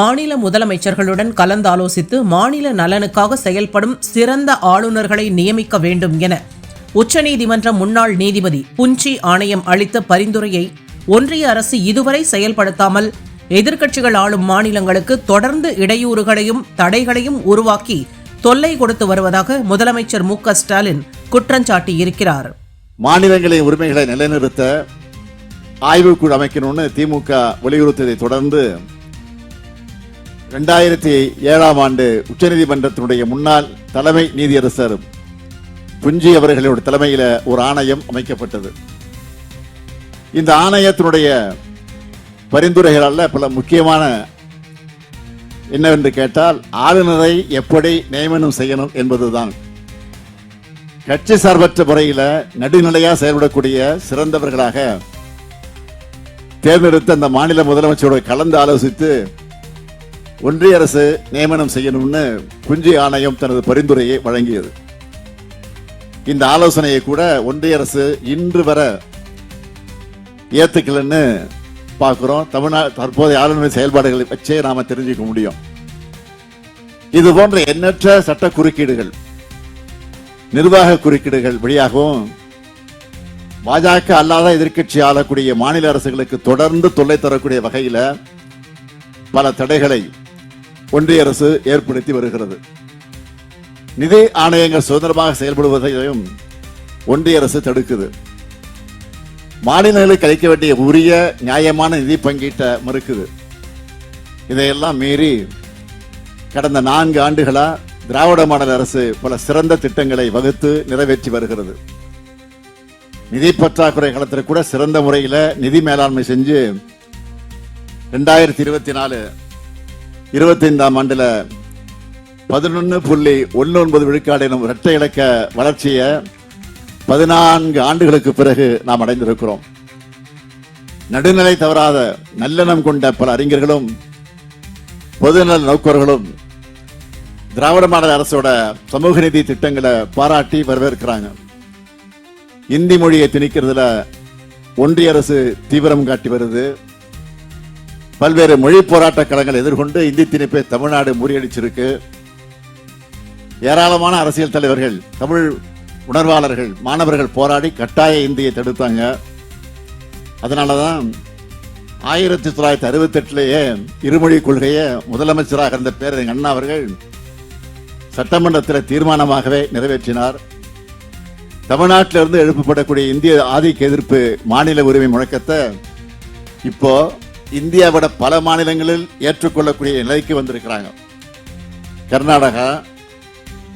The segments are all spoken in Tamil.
மாநில முதலமைச்சர்களுடன் கலந்தாலோசித்து மாநில நலனுக்காக செயல்படும் சிறந்த ஆளுநர்களை நியமிக்க வேண்டும் என உச்சநீதிமன்ற முன்னாள் நீதிபதி புஞ்சி ஆணையம் அளித்த பரிந்துரையை ஒன்றிய அரசு இதுவரை செயல்படுத்தாமல் எதிர்க்கட்சிகள் ஆளும் மாநிலங்களுக்கு தொடர்ந்து இடையூறுகளையும் தடைகளையும் உருவாக்கி தொல்லை கொடுத்து வருவதாக முதலமைச்சர் மு க ஸ்டாலின் குற்றஞ்சாட்டியிருக்கிறார் மாநிலங்களின் உரிமைகளை நிலைநிறுத்த ஆய்வுக்குழு அமைக்கணும்னு திமுக வலியுறுத்தியதை தொடர்ந்து ரெண்டாயிரத்தி ஏழாம் ஆண்டு உச்சநீதிமன்றத்தினுடைய முன்னாள் தலைமை நீதியரசர் புஞ்சி அவர்களுடைய தலைமையில் ஒரு ஆணையம் அமைக்கப்பட்டது. இந்த ஆணையத்தினுடைய பரிந்துரைகளால் பல முக்கியமான என்னவென்று கேட்டால் ஆளுநரை எப்படி நியமனம் செய்யணும் என்பதுதான். கட்சி சார்பற்ற முறையில் நடுநிலையாக செயல்படக்கூடிய சிறந்தவர்களாக தேர்ந்தெடுத்த அந்த மாநில முதலமைச்சரோட கலந்து ஆலோசித்து ஒன்றிய அரசு நியமனம் செய்யணும்னு குஞ்சி ஆணையம் தனது பரிந்துரையை வழங்கியது. இந்த ஆலோசனையை கூட ஒன்றிய அரசு இன்று வர ஏத்துக்கலன்னு பார்க்குறோம். தமிழ்நாடு தற்போதைய ஆளுநர் செயல்பாடுகளை வச்சே நாம தெரிஞ்சுக்க முடியும். இது போன்ற எண்ணற்ற சட்ட குறுக்கீடுகள் நிர்வாக குறுக்கீடுகள் வழியாகவும் பாஜக அல்லாத எதிர்க்கட்சி ஆளக்கூடிய மாநில அரசுகளுக்கு தொடர்ந்து தொல்லை தரக்கூடிய வகையில் பல தடைகளை ஒன்றிய அரசு ஏற்படுத்தி வருகிறது. நிதி ஆணையங்கள் சுதந்திரமாக செயல்படுவதையும் ஒன்றிய அரசு தடுக்குது. மாநிலங்களுக்கு அளிக்க வேண்டிய உரிய நியாயமான நிதி பங்கீட்டை மறுக்குது. இதையெல்லாம் மீறி கடந்த நான்கு ஆண்டுகளாக திராவிட மாடல் அரசு பல சிறந்த திட்டங்களை வகுத்து நிறைவேற்றி வருகிறது. நிதி பற்றாக்குறை காலத்தில் கூட சிறந்த முறையில் நிதி மேலாண்மை செஞ்சு ரெண்டாயிரத்தி இருபத்தி நாலு இருபத்தைந்தாம் ஆண்டில் ஆண்டுல புள்ளி ஒன்று ஒன்பது விழுக்காடு எனும் இரட்டை இலக்க வளர்ச்சியை பதினான்கு ஆண்டுகளுக்கு பிறகு நாம் அடைந்திருக்கிறோம். நடுநிலை தவறாத நல்லெண்ணம் கொண்ட பல அறிஞர்களும் பொதுநல நோக்கர்களும் திராவிட மாடல் அரசோட சமூக நீதி திட்டங்களை பாராட்டி வரவேற்கிறாங்க. இந்தி மொழியை திணிக்கிறதுல ஒன்றிய அரசு தீவிரம் காட்டி வருது. பல்வேறு மொழி போராட்ட களங்கள் எதிர்கொண்டு இந்தி திணிப்பை தமிழ்நாடு முறியடிச்சிருக்கு. ஏராளமான அரசியல் தலைவர்கள் தமிழ் உணர்வாளர்கள் மாணவர்கள் போராடி கட்டாய இந்தியை தடுத்தாங்க. அதனாலதான் ஆயிரத்தி தொள்ளாயிரத்தி அறுபத்தெட்டுலேயே இருமொழி கொள்கையை முதலமைச்சராக இருந்த பேரறிஞர் அண்ணா அவர்கள் சட்டமன்றத்தில் தீர்மானமாகவே நிறைவேற்றினார். தமிழ்நாட்டிலிருந்து எழுப்பப்படக்கூடிய இந்திய ஆதிக்க எதிர்ப்பு மாநில உரிமை முழக்கத்தை இப்போ இந்தியாவோட பல மாநிலங்களில் ஏற்றுக்கொள்ளக்கூடிய நிலைக்கு வந்திருக்கிறாங்க. கர்நாடகா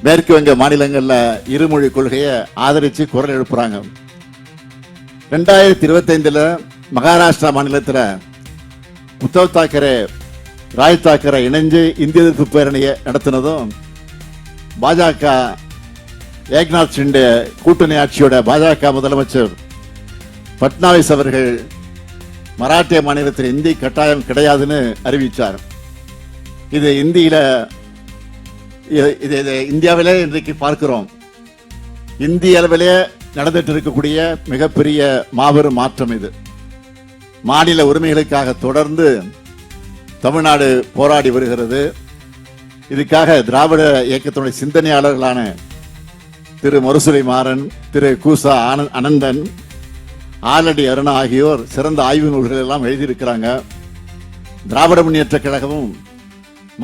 மேற்கு வங்க மாநிலங்களில் இருமொழி கொள்கையை ஆதரித்து குரல் எழுப்புறாங்க. ரெண்டாயிரத்தி இருபத்தைந்துல மகாராஷ்டிரா மாநிலத்தில் உத்தவ் தாக்கரே ராய் தாக்கரே இணைஞ்சு இந்திய எதிர்ப்பு பேரணியை நடத்தினதும் பாஜக ஏக்நாத் ஷிண்டே கூட்டணி ஆட்சியோட பாஜக முதலமைச்சர் பட்னாவிஸ் அவர்கள் மராட்டிய மாநிலத்தில் இந்தி கட்டாயம் கிடையாதுன்னு அறிவித்தார் இது இந்தியில இது- இது இது இந்தியாவிலே இன்றைக்கு பார்க்கிறோம். இந்திய அளவிலே நடந்துட்டு இருக்கக்கூடிய மிகப்பெரிய மாபெரும் மாற்றம் இது. மாநில உரிமைகளுக்காக தொடர்ந்து தமிழ்நாடு போராடி வருகிறது. இதுக்காக திராவிட இயக்கத்தினுடைய சிந்தனையாளர்களான திரு மருசுரை மாறன் திரு கூசா ஆனந்த் அனந்தன் ஆலடி அருணா ஆகியோர் சிறந்த ஆய்வு நூல்கள் எல்லாம் எழுதியிருக்கிறாங்க. திராவிட முன்னேற்ற கழகமும்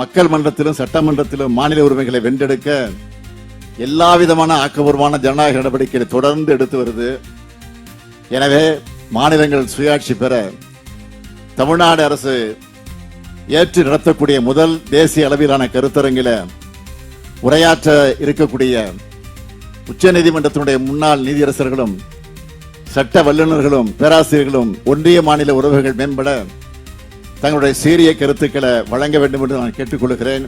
மக்கள் மன்றத்திலும் சட்டமன்றத்திலும் மாநில உரிமைகளை வென்றெடுக்க எல்லா விதமான ஆக்கபூர்வமான ஜனநாயக நடவடிக்கைகளை தொடர்ந்து எடுத்து வருது. எனவே மாநிலங்கள் சுயாட்சி பெற தமிழ்நாடு அரசு ஏற்று நடத்தக்கூடிய முதல் தேசிய அளவிலான கருத்தரங்கில உரையாற்ற இருக்கக்கூடிய உச்சநீதிமன்றத்தினுடைய முன்னாள் நீதியரசர்களும் சட்ட வல்லுநர்களும் பேராசிரியர்களும் ஒன்றிய மாநில உறவுகள் மேம்பட தங்களுடைய சீரிய கருத்துக்களை வழங்க வேண்டும் என்று நான் கேட்டுக்கொள்கிறேன்.